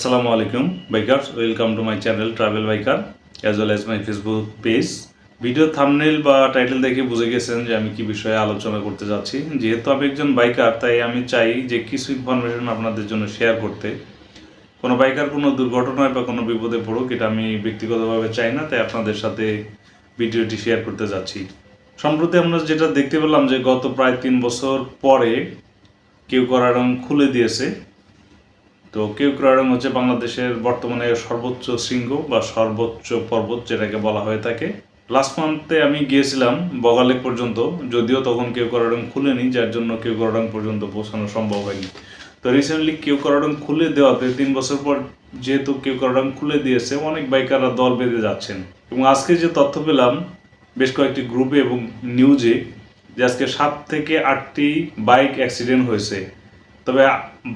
আসসালামু আলাইকুম bikers welcome to my channel travel biker as well as my Facebook page video thumbnail বা title দেখে বুঝে গেছেন যে আমি কি বিষয়ে আলোচনা করতে যাচ্ছি। যেহেতু আমি একজন বাইকার তাই আমি চাই যে কিছু ইনফরমেশন আপনাদের জন্য শেয়ার করতে। কোনো বাইকার কোনো দুর্ঘটনায় বা কোনো বিপদে পড়ুক, এটা আমি ব্যক্তিগতভাবে চাই না, তাই আপনাদের সাথে ভিডিওটি শেয়ার করতে যাচ্ছি। সম্প্রতি আমরা যেটা দেখতে পেলাম যে গত প্রায় তিন বছর পরে কেউ করারং খুলে দিয়েছে। তো কেউ ক্রারং হচ্ছে বাংলাদেশের বর্তমানে সর্বোচ্চ শৃঙ্গ বা সর্বোচ্চ পর্বত যেটাকে বলা হয়ে থাকে। লাস্ট মান্থে আমি গিয়েছিলাম বগালেক পর্যন্ত, যদিও তখন কেউ করাডং খুলেনি, যার জন্য কেউ করাডং পর্যন্ত পৌঁছানো সম্ভব হয়নি। তো রিসেন্টলি কেউ করাডং খুলে দেওয়াতে তিন বছর পর যেহেতু কেউ করাডং খুলে দিয়েছে, অনেক বাইকাররা দল বেঁধে যাচ্ছেন। এবং আজকে যে তথ্য পেলাম, বেশ কয়েকটি গ্রুপে এবং নিউজে যে আজকে সাত থেকে আটটি বাইক অ্যাক্সিডেন্ট হয়েছে। তবে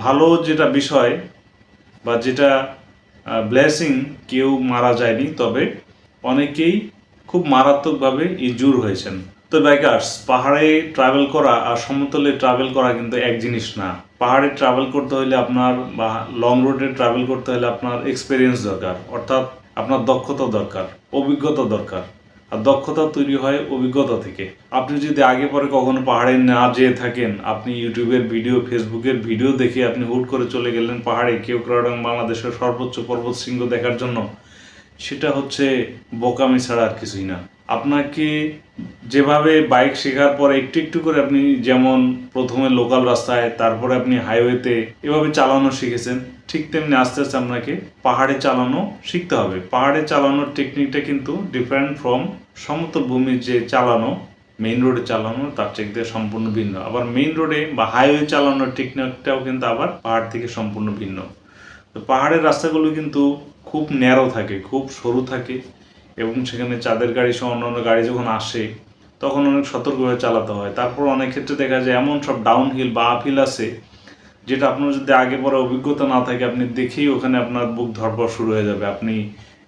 ভালো যেটা বিষয় বা যেটা ব্লেসিং কেউ মারা যায়নি, তবে অনেকেই খুব মারাত্মকভাবে ইজুর হয়েছেন। তো বাইকার্স পাহাড়ে ট্রাভেল করা আর সমতলে ট্রাভেল করা কিন্তু এক জিনিস না। পাহাড়ে ট্রাভেল করতে হলে আপনার বা লং রুটে ট্রাভেল করতে হলে আপনার এক্সপিরিয়েন্স দরকার, অর্থাৎ আপনার দক্ষতা দরকার, অভিজ্ঞতা দরকার। আর দক্ষতা তৈরি হয় অভিজ্ঞতা থেকে। আপনি যদি আগে পরে কখনো পাহাড়ে না যেয়ে থাকেন, আপনি ইউটিউবের ভিডিও, ফেসবুকের ভিডিও দেখে আপনি হুট করে চলে গেলেন পাহাড়ে, কেউ ক্রাউডং বাংলাদেশের সর্বোচ্চ পর্বত শৃঙ্গ দেখার জন্য, সেটা হচ্ছে বোকামি ছাড়া আর কিছুই না। আপনাকে যেভাবে বাইক শেখার পর একটু একটু করে আপনি যেমন প্রথমে লোকাল রাস্তায়, তারপরে আপনি হাইওয়েতে এভাবে চালানো শিখেছেন, ঠিক তেমনি আস্তে আস্তে আপনাকে পাহাড়ে চালানো শিখতে হবে। পাহাড়ে চালানোর টেকনিকটা কিন্তু ডিফারেন্ট ফ্রম সমতল ভূমির যে চালানো মেইন রোডে চালানো, তার চেক দিয়ে সম্পূর্ণ ভিন্ন। আবার মেইন রোডে বা হাইওয়ে চালানোর টেকনিকটাও কিন্তু আবার পাহাড় থেকে সম্পূর্ণ ভিন্ন। তো পাহাড়ের রাস্তাগুলো কিন্তু খুব ন্যারো থাকে, খুব সরু থাকে এবং সেখানে চাঁদের গাড়ি সহ অন্যান্য গাড়ি যখন আসে তখন অনেক সতর্কভাবে চালাতে হয়। তারপর অনেক ক্ষেত্রে দেখা যায় এমন সব ডাউন হিল বা আপ হিল আছে, যেটা আপনার যদি আগে পরে অভিজ্ঞতা না থাকে, আপনি দেখেই ওখানে আপনার বুক ধরপড় শুরু হয়ে যাবে। আপনি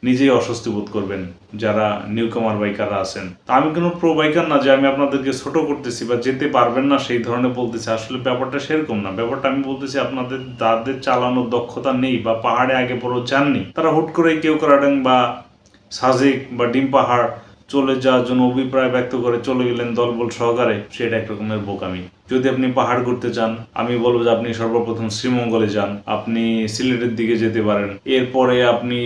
নিজেই অস্বস্তি বোধ করবেন যারা নিউ কামার বাইকাররা আছেন। তা আমি কোনো প্রো বাইকার না যে আমি আপনাদেরকে ছোট করতেছি বা যেতে পারবেন না সেই ধরনের বলতেছি। আসলে ব্যাপারটা সেরকম না। ব্যাপারটা আমি বলতেছি আপনাদের, যাদের চালানোর দক্ষতা নেই বা পাহাড়ে আগে পড়ো যাননি, তারা হুট করে কেউ করাডাং বা সাজেক বা ডিম পাহাড় চলে যাওয়ার জন্য অভিপ্রায় ব্যক্ত করে চলে গেলেন দলবল সহকারে, সেটা এক রকমের বোকামি। যদি আপনি পাহাড় ঘুরতে চান, আমি বলব যে আপনি সর্বপ্রথম শ্রীমঙ্গলে যান, আপনি সিলেটের দিকে যেতে পারেন। এরপরে আপনি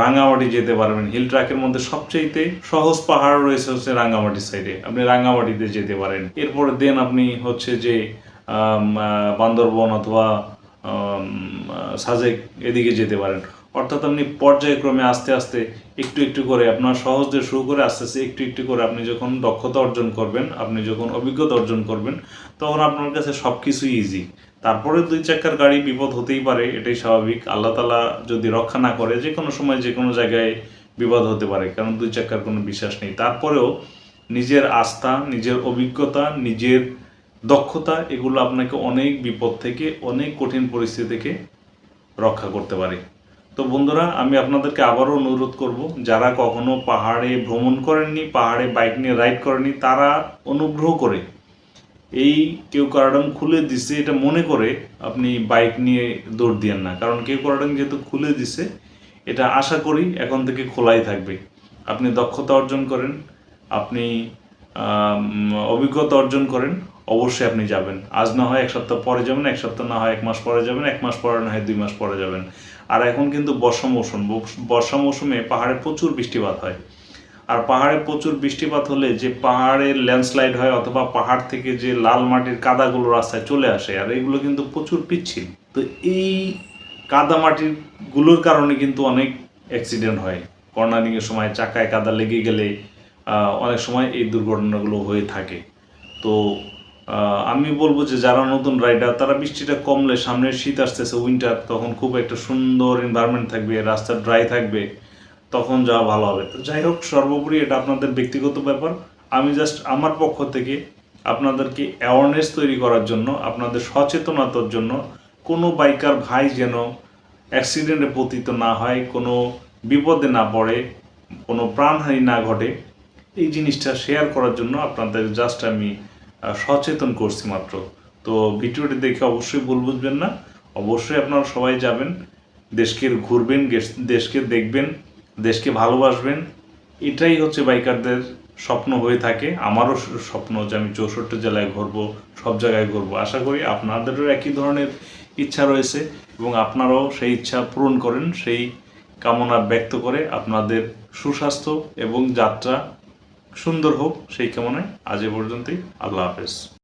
রাঙ্গামাটি যেতে পারবেন। হিল ট্র্যাকের মধ্যে সবচেয়ে সহজ পাহাড় রয়েছে হচ্ছে রাঙ্গামাটি সাইডে। আপনি রাঙ্গামাটিতে যেতে পারেন। এরপরে দেন আপনি হচ্ছে যে বান্দরবন অথবা সাজেক এদিকে যেতে পারেন। অর্থাৎ আপনি পর্যায়ক্রমে আস্তে আস্তে একটু একটু করে আপনার সহজ দিয়ে শুরু করে আস্তে আস্তে একটু একটু করে আপনি যখন দক্ষতা অর্জন করবেন, আপনি যখন অভিজ্ঞতা অর্জন করবেন, তখন আপনার কাছে সব কিছুই ইজি তারপরে দুই চাকার গাড়ি বিপদ হতেই পারে, এটাই স্বাভাবিক। আল্লাহ তালা যদি রক্ষা না করে যে কোনো সময় যে কোনো জায়গায় বিপদ হতে পারে, কারণ দুই চাকার কোনো বিশ্বাস নেই। তারপরেও নিজের আস্থা, নিজের অভিজ্ঞতা, নিজের দক্ষতা, এগুলো আপনাকে অনেক বিপদ থেকে, অনেক কঠিন পরিস্থিতি থেকে রক্ষা করতে পারে। তো বন্ধুরা, আমি আপনাদেরকে আবারও অনুরোধ করব, যারা কখনো পাহাড়ে ভ্রমণ করেননি, পাহাড়ে বাইক নিয়ে রাইড করেননি, তারা অনুগ্রহ করে এই কেউ কারাডাম খুলে দিছে, এটা মনে করে আপনি বাইক নিয়ে দৌড় দিয়েন না। কারণ কেউ কারাডাম যেহেতু খুলে দিছে, এটা আশা করি এখন থেকে খোলাই থাকবে। আপনি দক্ষতা অর্জন করেন, আপনি অভিজ্ঞতা অর্জন করেন অবশ্যই আপনি যাবেন। আজ না হয় এক সপ্তাহ পরে যাবেন, এক সপ্তাহ না হয় এক মাস পরে যাবেন, এক মাস পরে না হয় দুই মাস পরে যাবেন। আর এখন কিন্তু বর্ষা মৌসুম, বর্ষা মৌসুমে পাহাড়ে প্রচুর বৃষ্টিপাত হয়। আর পাহাড়ে প্রচুর বৃষ্টিপাত হলে যে পাহাড়ের ল্যান্ডস্লাইড হয় অথবা পাহাড় থেকে যে লাল মাটির কাদাগুলো রাস্তায় চলে আসে, আর এগুলো কিন্তু প্রচুর পিচ্ছিল। তো এই কাদা মাটিরগুলোর কারণে কিন্তু অনেক অ্যাক্সিডেন্ট হয়। কর্নারিং এর সময় চাকায় কাদা লেগে গেলে অনেক সময় এই দুর্ঘটনাগুলো হয়ে থাকে। তো আমি বলব যে যারা নতুন রাইডার তারা বৃষ্টিটা কমলে সামনে শীত আসতেছে উইন্টার তখন খুব একটা সুন্দর এনভায়রনমেন্ট থাকবে, রাস্তা ড্রাই থাকবে, তখন যাওয়া ভালো হবে। তো যাই হোক, সর্বোপরি এটা আপনাদের ব্যক্তিগত ব্যাপার। আমি জাস্ট আমার পক্ষ থেকে আপনাদেরকে অ্যাওয়ারনেস তৈরি করার জন্য, আপনাদের সচেতনতার জন্য কোনো বাইকার ভাই যেন অ্যাক্সিডেন্টে পতিত না হয়, কোনো বিপদে না পড়ে, কোনো প্রাণহানি না ঘটে, এই জিনিসটা শেয়ার করার জন্য আপনাদের জাস্ট আমি সচেতন করছি মাত্র। তো ভিডিওটি দেখে অবশ্যই ভুল বুঝবেন না। অবশ্যই আপনারা সবাই যাবেন, দেশকে ঘুরবেন দেশকে দেখবেন, দেশকে ভালোবাসবেন। এটাই হচ্ছে বাইকারদের স্বপ্ন হয়ে থাকে। আমারও স্বপ্ন যে আমি চৌষট্টি জেলায় ঘুরবো, সব জায়গায় ঘুরবো। আশা করি আপনাদেরও একই ধরনের ইচ্ছা রয়েছে এবং আপনারাও সেই ইচ্ছা পূরণ করেন, সেই কামনা ব্যক্ত করে আপনাদের সুস্বাস্থ্য এবং যাত্রা সুন্দর হোক সেই কামনায় আজ এ পর্যন্তই। আল্লাহ হাফেজ।